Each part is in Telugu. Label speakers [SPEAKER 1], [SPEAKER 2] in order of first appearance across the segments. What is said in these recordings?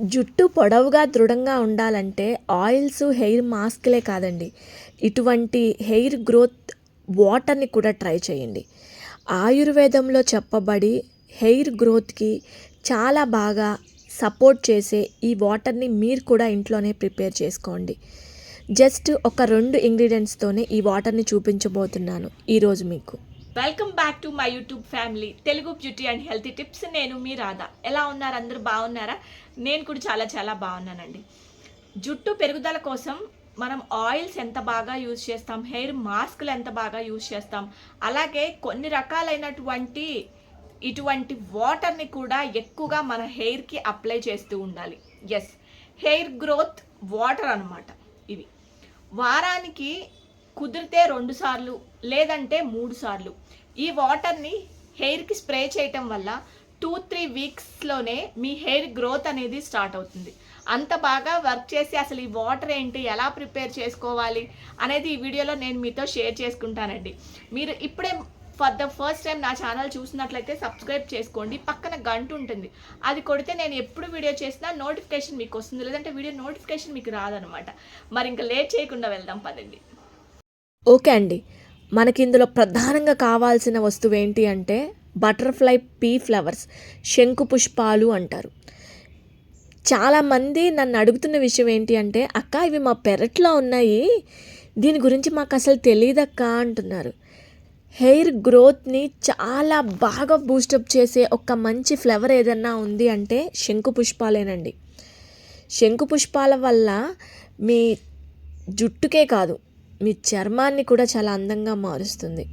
[SPEAKER 1] జుట్టు పొడవుగా దృఢంగా ఉండాలంటే ఆయిల్స్ హెయిర్ మాస్క్లే కాదండి. ఇటువంటి హెయిర్ గ్రోత్ వాటర్ని కూడా ట్రై చేయండి. ఆయుర్వేదంలో చెప్పబడి హెయిర్ గ్రోత్కి చాలా బాగా సపోర్ట్ చేసే ఈ వాటర్ని మీరు కూడా ఇంట్లోనే ప్రిపేర్ చేసుకోండి. జస్ట్ ఒక రెండు ఇంగ్రీడియంట్స్తోనే ఈ వాటర్ని చూపించబోతున్నాను ఈరోజు మీకు.
[SPEAKER 2] Welcome back to my YouTube family Telugu beauty and healthy tips నేను మీ రాధా. ఎలా ఉన్నారు? అందరూ బాగున్నారా? నేను కూడా చాలా చాలా బాగున్నానండి. జుట్టు పెరుగుదల కోసం మనం ఆయిల్స్ ఎంత బాగా యూజ్ చేస్తాం? హెయిర్ మాస్క్లు ఎంత బాగా యూజ్ చేస్తాం? అలాగే కొన్ని రకాలైనటువంటి ఇటువంటి వాటర్ని కూడా ఎక్కువగా మన హెయిర్కి అప్లై చేస్తూ ఉండాలి. ఎస్ హెయిర్ గ్రోత్ వాటర్ అన్నమాట ఇవి. వారానికి కుదిరితే రెండు సార్లు లేదంటే మూడు సార్లు. ఈ వాటర్ని హెయిర్కి స్ప్రే చేయటం వల్ల టూ త్రీ వీక్స్లోనే మీ హెయిర్ గ్రోత్ అనేది స్టార్ట్ అవుతుంది. అంత బాగా వర్క్ చేసి అసలు ఈ వాటర్ ఏంటి ఎలా ప్రిపేర్ చేసుకోవాలి అనేది ఈ వీడియోలో నేను మీతో షేర్ చేసుకుంటానండి. మీరు ఇప్పుడే ఫర్ ద ఫస్ట్ టైం నా ఛానల్ చూసినట్లయితే సబ్స్క్రైబ్ చేసుకోండి. పక్కన గంట ఉంటుంది. అది కొడితే నేను ఎప్పుడు వీడియో చేసినా నోటిఫికేషన్ మీకు వస్తుంది. లేదంటే వీడియో నోటిఫికేషన్ మీకు రాదనమాట. మరి ఇంకా లేట్ చేయకుండా వెళ్దాం పదండి.
[SPEAKER 1] ఓకే అండి. మనకి ఇందులో ప్రధానంగా కావాల్సిన వస్తువు ఏంటి అంటే బటర్ఫ్లై పీ ఫ్లవర్స్ శంకు పుష్పాలు అంటారు. చాలామంది నన్ను అడుగుతున్న విషయం ఏంటి అంటే అక్క ఇవి మా పెరట్లో ఉన్నాయి. దీని గురించి మాకు అసలు తెలియదక్క అంటున్నారు. హెయిర్ గ్రోత్ని చాలా బాగా బూస్టప్ చేసే ఒక మంచి ఫ్లవర్ ఏదన్నా ఉంది అంటే శంకు పుష్పాలేనండి. శంకు పుష్పాల వల్ల మీ జుట్టుకే కాదు మీ చర్మాన్ని కూడా చాలా అందంగా మారుస్తుంది.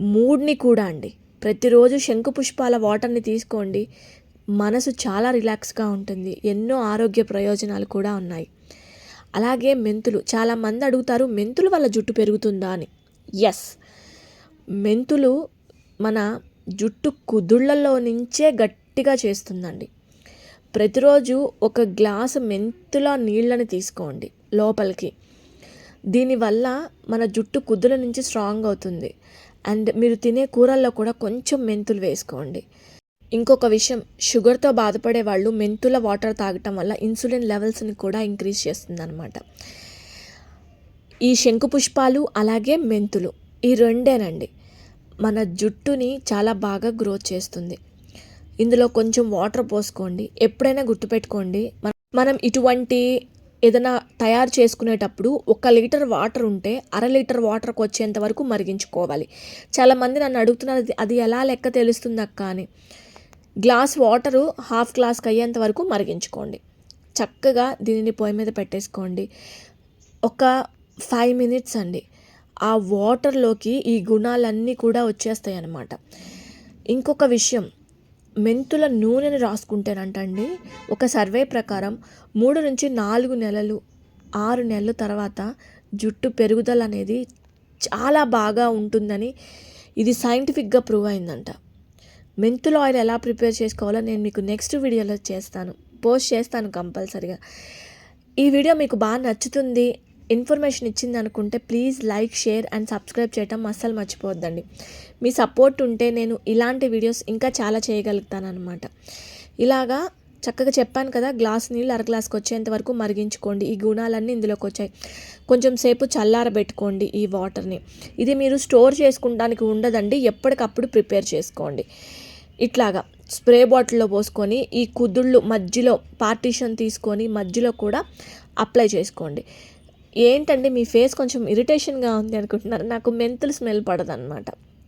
[SPEAKER 1] మూడ్ని కూడా అండి. ప్రతిరోజు శంకు పుష్పాల వాటర్ని తీసుకోండి. మనసు చాలా రిలాక్స్గా ఉంటుంది. ఎన్నో ఆరోగ్య ప్రయోజనాలు కూడా ఉన్నాయి. అలాగే మెంతులు. చాలామంది అడుగుతారు మెంతులు వల్ల జుట్టు పెరుగుతుందా? అని. ఎస్ మెంతులు మన జుట్టు కుదుళ్ళలో నుంచే గట్టిగా చేస్తుందండి. ప్రతిరోజు ఒక గ్లాసు మెంతుల నీళ్ళని తీసుకోండి లోపలికి. దీనివల్ల మన జుట్టు కుద్దుల నుంచి స్ట్రాంగ్ అవుతుంది. అండ్ మీరు తినే కూరల్లో కూడా కొంచెం మెంతులు వేసుకోండి. ఇంకొక విషయం షుగర్తో బాధపడే వాళ్ళు మెంతుల వాటర్ తాగటం వల్ల ఇన్సులిన్ లెవెల్స్ని కూడా ఇంక్రీజ్ చేస్తుంది అనమాట ఈ శంకు పుష్పాలు అలాగే మెంతులు ఈ రెండేనండి. మన జుట్టుని చాలా బాగా గ్రోత్ చేస్తుంది. ఇందులో కొంచెం వాటర్ పోసుకోండి. ఎప్పుడైనా గుర్తుపెట్టుకోండి. మనం ఇటువంటి ఏదైనా తయారు చేసుకునేటప్పుడు ఒక లీటర్ వాటర్ ఉంటే అర లీటర్ వాటర్కి వచ్చేంత వరకు మరిగించుకోవాలి. చాలామంది నన్ను అడుగుతున్నారు "అది- ఎలా లెక్క తెలుస్తుంది అక్క? అని. గ్లాస్ వాటరు హాఫ్ గ్లాస్కి అయ్యేంత వరకు మరిగించుకోండి. చక్కగా దీనిని పొయ్యి మీద పెట్టేసుకోండి. ఒక ఫైవ్ మినిట్స్ అండి. ఆ వాటర్లోకి ఈ గుణాలన్నీ కూడా వచ్చేస్తాయి అన్నమాట ఇంకొక విషయం మెంతుల నూనెను రాసుకుంటేనంటండి ఒక సర్వే ప్రకారం మూడు నుంచి నాలుగు నెలలు ఆరు నెలల తర్వాత జుట్టు పెరుగుదల అనేది చాలా బాగా ఉంటుందని ఇది సైంటిఫిక్గా ప్రూవ్ అయిందంట. మెంతుల ఆయిల్ ఎలా ప్రిపేర్ చేసుకోవాలో నేను మీకు నెక్స్ట్ వీడియోలో చేస్తాను. పోస్ట్ చేస్తాను కంపల్సరిగా. ఈ వీడియో మీకు బాగా నచ్చుతుంది ఇన్ఫర్మేషన్ ఇచ్చింది అనుకుంటే please like share and subscribe చేయటం అస్సలు మర్చిపోవద్దండి. మీ సపోర్ట్ ఉంటే నేను ఇలాంటి వీడియోస్ ఇంకా చాలా చేయగలుగుతాను అనమాట ఇలాగా చక్కగా చెప్పాను కదా గ్లాస్ నీళ్ళు అర గ్లాస్కి వచ్చేంత వరకు మరిగించుకోండి. ఈ గుణాలన్నీ ఇందులోకి వచ్చాయి. కొంచెం సేపు చల్లారబెట్టుకోండి ఈ వాటర్ని. ఇది మీరు స్టోర్ చేసుకుంటానికి ఉండదండి ఎప్పటికప్పుడు ప్రిపేర్ చేసుకోండి. ఇట్లాగా స్ప్రే బాటిల్లో పోసుకొని ఈ కుదుళ్ళు మధ్యలో పార్టీషన్ తీసుకొని మధ్యలో కూడా అప్లై చేసుకోండి. ఏంటంటే మీ ఫేస్ కొంచెం ఇరిటేషన్గా ఉంది అనుకుంటున్నారు నాకు మెంతులు స్మెల్ పడదన్నమాట.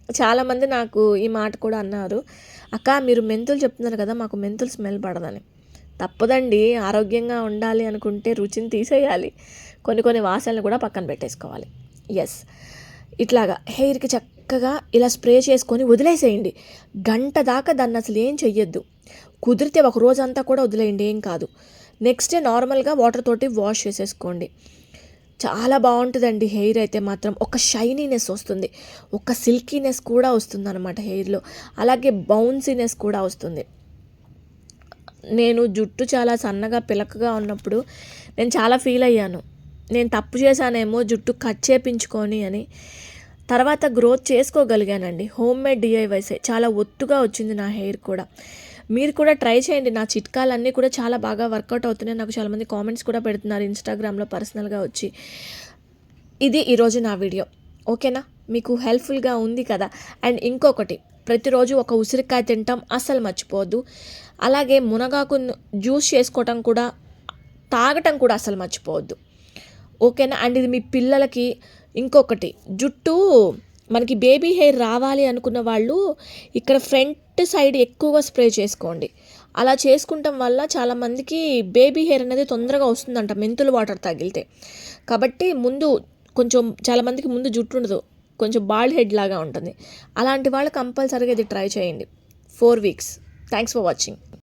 [SPEAKER 1] చాలామంది నాకు ఈ మాట కూడా అన్నారు. అక్క మీరు మెంతులు చెప్తున్నారు కదా మాకు మెంతులు స్మెల్ పడదని. తప్పదండి ఆరోగ్యంగా ఉండాలి అనుకుంటే రుచిని తీసేయాలి. కొన్ని కొన్ని వాసనలు కూడా పక్కన పెట్టేసుకోవాలి. ఎస్ ఇట్లాగా హెయిర్కి చక్కగా ఇలా స్ప్రే చేసుకొని వదిలేసేయండి. గంట దాకా దాన్ని అసలు ఏం చెయ్యొద్దు. కుదిరితే ఒక రోజంతా కూడా వదిలేయండి ఏం కాదు. నెక్స్ట్ డే నార్మల్గా వాటర్ తోటి వాష్ చేసేసుకోండి. చాలా బాగుంటుందండి హెయిర్ అయితే మాత్రం. ఒక షైనీనెస్ వస్తుంది. ఒక సిల్కీనెస్ కూడా వస్తుంది అనమాట హెయిర్లో. అలాగే బౌన్సీనెస్ కూడా వస్తుంది. నేను జుట్టు చాలా సన్నగా పిలకగా ఉన్నప్పుడు నేను చాలా ఫీల్ అయ్యాను. నేను తప్పు చేశానేమో జుట్టు కట్ చేపించుకొని అని. తర్వాత గ్రోత్ చేసుకోగలిగానండి. హోమ్ మేడ్ డిఐవైసే చాలా ఒత్తుగా వచ్చింది నా హెయిర్ కూడా. మీరు కూడా ట్రై చేయండి. నా చిట్కాలన్నీ కూడా చాలా బాగా వర్కౌట్ అవుతున్నాయి. నాకు చాలామంది కామెంట్స్ కూడా పెడుతున్నారు ఇన్స్టాగ్రామ్లో పర్సనల్గా వచ్చి. ఇది ఈరోజు నా వీడియో ఓకేనా మీకు హెల్ప్ఫుల్గా ఉంది కదా? అండ్ ఇంకొకటి ప్రతిరోజు ఒక ఉసిరికాయ తింటాం అస్సలు మర్చిపోవద్దు. అలాగే మునగాకు జ్యూస్ చేసుకోవటం కూడా తాగటం కూడా అసలు మర్చిపోవద్దు. ఓకేనా అండ్ ఇది మీ పిల్లలకి ఇంకొకటి జుట్టు మనకి బేబీ హెయిర్ రావాలి అనుకున్న వాళ్ళు ఇక్కడ ఫ్రంట్ సైడ్ ఎక్కువగా స్ప్రే చేసుకోండి. అలా చేసుకుంటాం వల్ల చాలామందికి బేబీ హెయిర్ అనేది తొందరగా వస్తుందంట మెంతులు వాటర్ తగిలితే. కాబట్టి ముందు కొంచెం చాలామందికి ముందు జుట్టు ఉండదు కొంచెం బాల్డ్ హెడ్ లాగా ఉంటుంది. అలాంటి వాళ్ళు కంపల్సరీగా ఇది ట్రై చేయండి. Four weeks thanks for watching